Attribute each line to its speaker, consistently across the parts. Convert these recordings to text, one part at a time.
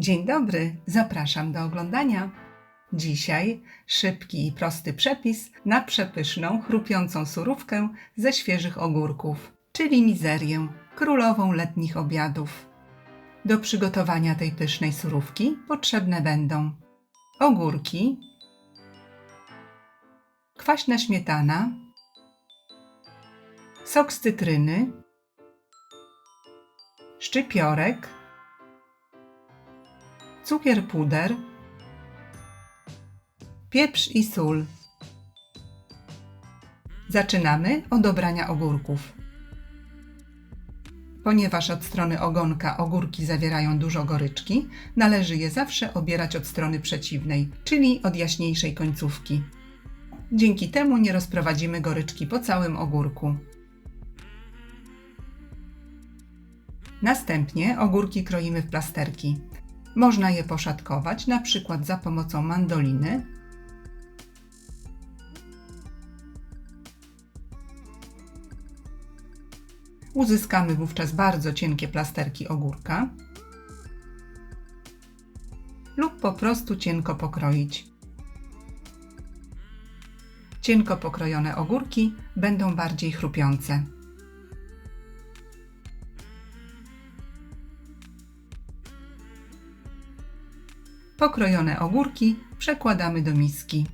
Speaker 1: Dzień dobry, zapraszam do oglądania. Dzisiaj szybki i prosty przepis na przepyszną, chrupiącą surówkę ze świeżych ogórków, czyli mizerię, królową letnich obiadów. Do przygotowania tej pysznej surówki potrzebne będą ogórki, kwaśna śmietana, sok z cytryny, szczypiorek, cukier puder, pieprz i sól. Zaczynamy od dobrania ogórków. Ponieważ od strony ogonka ogórki zawierają dużo goryczki, należy je zawsze obierać od strony przeciwnej, czyli od jaśniejszej końcówki. Dzięki temu nie rozprowadzimy goryczki po całym ogórku. Następnie ogórki kroimy w plasterki. Można je poszatkować, na przykład za pomocą mandoliny. Uzyskamy wówczas bardzo cienkie plasterki ogórka lub po prostu cienko pokroić. Cienko pokrojone ogórki będą bardziej chrupiące. Pokrojone ogórki przekładamy do miski.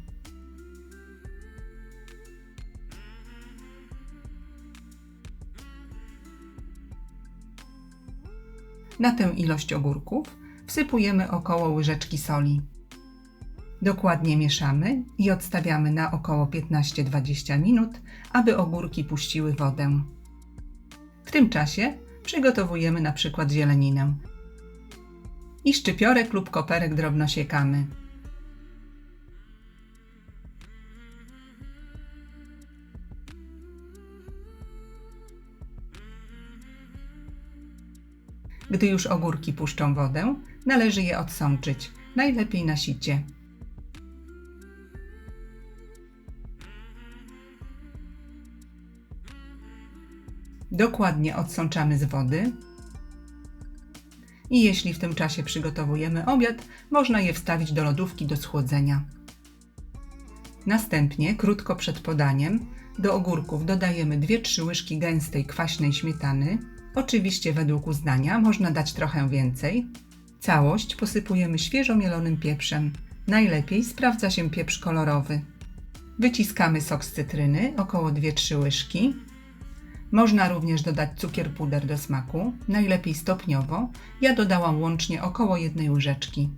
Speaker 1: Na tę ilość ogórków wsypujemy około łyżeczki soli. Dokładnie mieszamy i odstawiamy na około 15-20 minut, aby ogórki puściły wodę. W tym czasie przygotowujemy na przykład zieleninę i szczypiorek lub koperek drobno siekamy. Gdy już ogórki puszczą wodę, należy je odsączyć, najlepiej na sicie. Dokładnie odsączamy z wody, i jeśli w tym czasie przygotowujemy obiad, można je wstawić do lodówki do schłodzenia. Następnie, krótko przed podaniem, do ogórków dodajemy 2-3 łyżki gęstej kwaśnej śmietany. Oczywiście według uznania można dać trochę więcej. Całość posypujemy świeżo mielonym pieprzem. Najlepiej sprawdza się pieprz kolorowy. Wyciskamy sok z cytryny, około 2-3 łyżki. Można również dodać cukier puder do smaku, najlepiej stopniowo. Ja dodałam łącznie około jednej łyżeczki.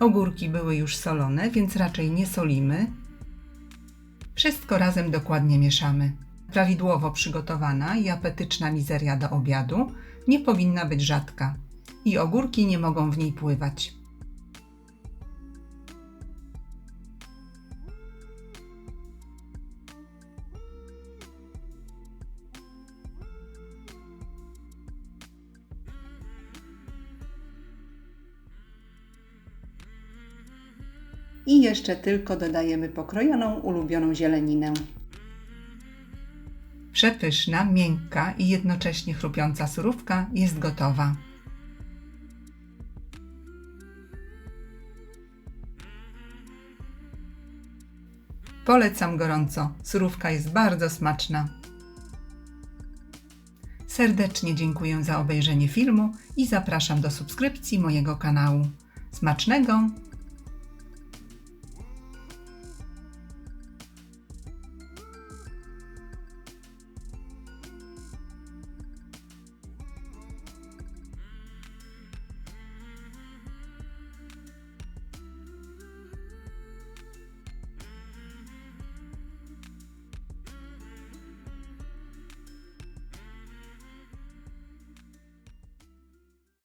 Speaker 1: Ogórki były już solone, więc raczej nie solimy. Wszystko razem dokładnie mieszamy. Prawidłowo przygotowana i apetyczna mizeria do obiadu nie powinna być rzadka i ogórki nie mogą w niej pływać. I jeszcze tylko dodajemy pokrojoną, ulubioną zieleninę. Przepyszna, miękka i jednocześnie chrupiąca surówka jest gotowa. Polecam gorąco. Surówka jest bardzo smaczna. Serdecznie dziękuję za obejrzenie filmu i zapraszam do subskrypcji mojego kanału. Smacznego!